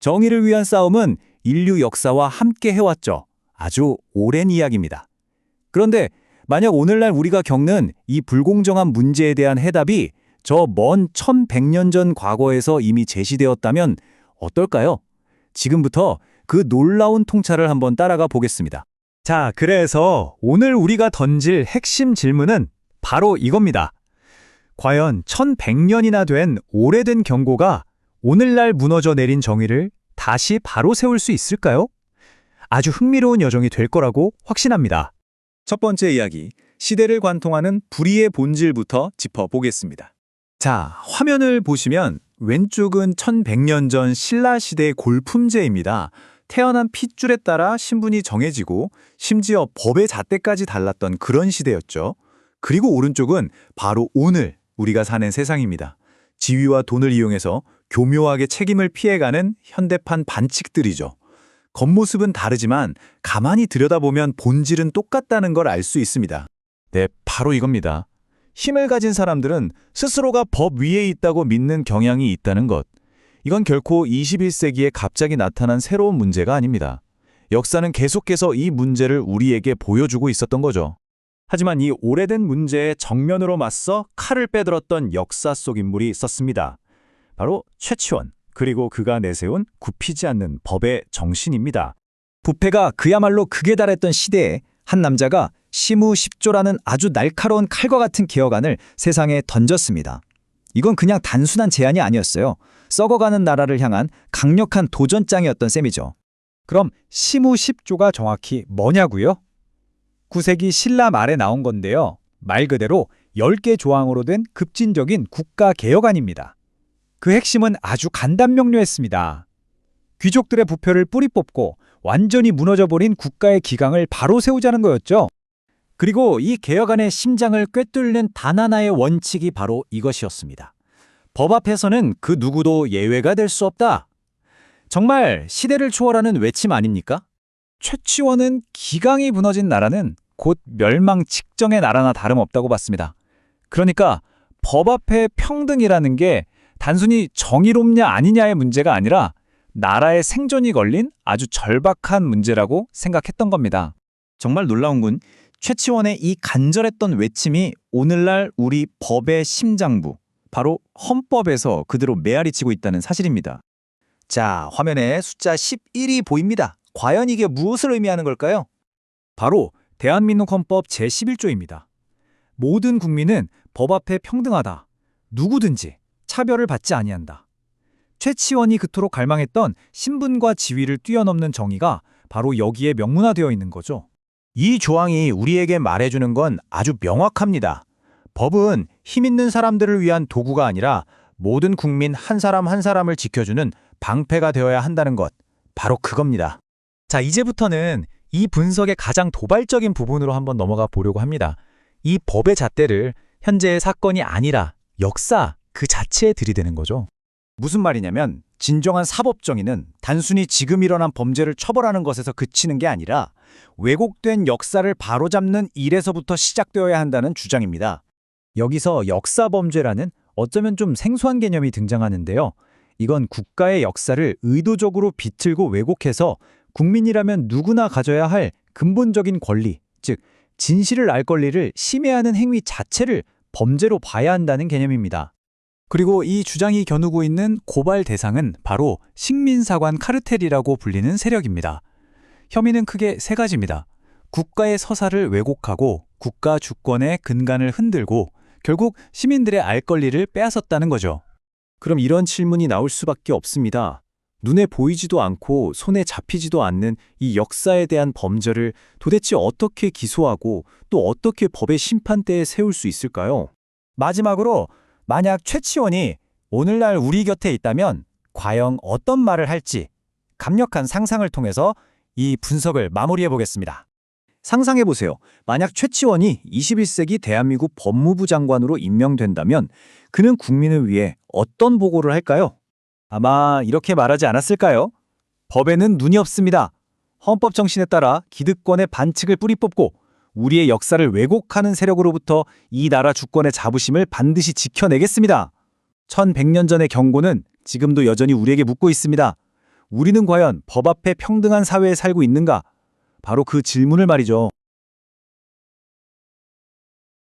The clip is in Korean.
정의를 위한 싸움은 인류 역사와 함께 해왔죠. 아주 오랜 이야기입니다. 그런데 만약 오늘날 우리가 겪는 이 불공정한 문제에 대한 해답이 저 먼 1100년 전 과거에서 이미 제시되었다면 어떨까요? 지금부터 그 놀라운 통찰을 한번 따라가 보겠습니다. 자, 그래서 오늘 우리가 던질 핵심 질문은 바로 이겁니다. 과연 1100년이나 된 오래된 경고가 오늘날 무너져 내린 정의를 다시 바로 세울 수 있을까요? 아주 흥미로운 여정이 될 거라고 확신합니다. 첫 번째 이야기, 시대를 관통하는 불의의 본질부터 짚어보겠습니다. 자, 화면을 보시면 왼쪽은 1100년 전 신라 시대의 골품제입니다. 태어난 핏줄에 따라 신분이 정해지고 심지어 법의 잣대까지 달랐던 그런 시대였죠. 그리고 오른쪽은 바로 오늘 우리가 사는 세상입니다. 지위와 돈을 이용해서 교묘하게 책임을 피해가는 현대판 반칙들이죠. 겉모습은 다르지만 가만히 들여다보면 본질은 똑같다는 걸 알 수 있습니다. 네, 바로 이겁니다. 힘을 가진 사람들은 스스로가 법 위에 있다고 믿는 경향이 있다는 것. 이건 결코 21세기에 갑자기 나타난 새로운 문제가 아닙니다. 역사는 계속해서 이 문제를 우리에게 보여주고 있었던 거죠. 하지만 이 오래된 문제에 정면으로 맞서 칼을 빼들었던 역사 속 인물이 있었습니다. 바로 최치원, 그리고 그가 내세운 굽히지 않는 법의 정신입니다. 부패가 그야말로 극에 달했던 시대에 한 남자가 시무십조라는 아주 날카로운 칼과 같은 개혁안을 세상에 던졌습니다. 이건 그냥 단순한 제안이 아니었어요. 썩어가는 나라를 향한 강력한 도전장이었던 셈이죠. 그럼 시무십조가 정확히 뭐냐고요? 9세기 신라 말에 나온 건데요. 말 그대로 10개 조항으로 된 급진적인 국가 개혁안입니다. 그 핵심은 아주 간단명료했습니다. 귀족들의 부표를 뿌리 뽑고 완전히 무너져버린 국가의 기강을 바로 세우자는 거였죠. 그리고 이 개혁안의 심장을 꿰뚫는 단 하나의 원칙이 바로 이것이었습니다. 법 앞에서는 그 누구도 예외가 될 수 없다. 정말 시대를 초월하는 외침 아닙니까? 최치원은 기강이 무너진 나라는 곧 멸망 직정의 나라나 다름없다고 봤습니다. 그러니까 법 앞에 평등이라는 게 단순히 정의롭냐 아니냐의 문제가 아니라 나라의 생존이 걸린 아주 절박한 문제라고 생각했던 겁니다. 정말 놀라운 건 최치원의 이 간절했던 외침이 오늘날 우리 법의 심장부, 바로 헌법에서 그대로 메아리 치고 있다는 사실입니다. 자, 화면에 숫자 11이 보입니다. 과연 이게 무엇을 의미하는 걸까요? 바로 대한민국 헌법 제11조입니다. 모든 국민은 법 앞에 평등하다. 누구든지 차별을 받지 아니한다. 최치원이 그토록 갈망했던 신분과 지위를 뛰어넘는 정의가 바로 여기에 명문화되어 있는 거죠. 이 조항이 우리에게 말해주는 건 아주 명확합니다. 법은 힘 있는 사람들을 위한 도구가 아니라 모든 국민 한 사람 한 사람을 지켜주는 방패가 되어야 한다는 것. 바로 그겁니다. 자, 이제부터는 이 분석의 가장 도발적인 부분으로 한번 넘어가 보려고 합니다. 이 법의 잣대를 현재의 사건이 아니라 역사 그 자체에 들이대는 거죠. 무슨 말이냐면 진정한 사법 정의는 단순히 지금 일어난 범죄를 처벌하는 것에서 그치는 게 아니라 왜곡된 역사를 바로잡는 일에서부터 시작되어야 한다는 주장입니다. 여기서 역사 범죄라는 어쩌면 좀 생소한 개념이 등장하는데요. 이건 국가의 역사를 의도적으로 비틀고 왜곡해서 국민이라면 누구나 가져야 할 근본적인 권리, 즉 진실을 알 권리를 심해하는 행위 자체를 범죄로 봐야 한다는 개념입니다. 그리고 이 주장이 겨누고 있는 고발 대상은 바로 식민사관 카르텔이라고 불리는 세력입니다. 혐의는 크게 세 가지입니다. 국가의 서사를 왜곡하고 국가 주권의 근간을 흔들고 결국 시민들의 알 권리를 빼앗았다는 거죠. 그럼 이런 질문이 나올 수밖에 없습니다. 눈에 보이지도 않고 손에 잡히지도 않는 이 역사에 대한 범죄를 도대체 어떻게 기소하고 또 어떻게 법의 심판대에 세울 수 있을까요? 마지막으로 만약 최치원이 오늘날 우리 곁에 있다면 과연 어떤 말을 할지 강력한 상상을 통해서 이 분석을 마무리해 보겠습니다. 상상해 보세요. 만약 최치원이 21세기 대한민국 법무부 장관으로 임명된다면 그는 국민을 위해 어떤 보고를 할까요? 아마 이렇게 말하지 않았을까요? 법에는 눈이 없습니다. 헌법 정신에 따라 기득권의 반칙을 뿌리 뽑고 우리의 역사를 왜곡하는 세력으로부터 이 나라 주권의 자부심을 반드시 지켜내겠습니다. 1100년 전의 경고는 지금도 여전히 우리에게 묻고 있습니다. 우리는 과연 법 앞에 평등한 사회에 살고 있는가? 바로 그 질문을 말이죠.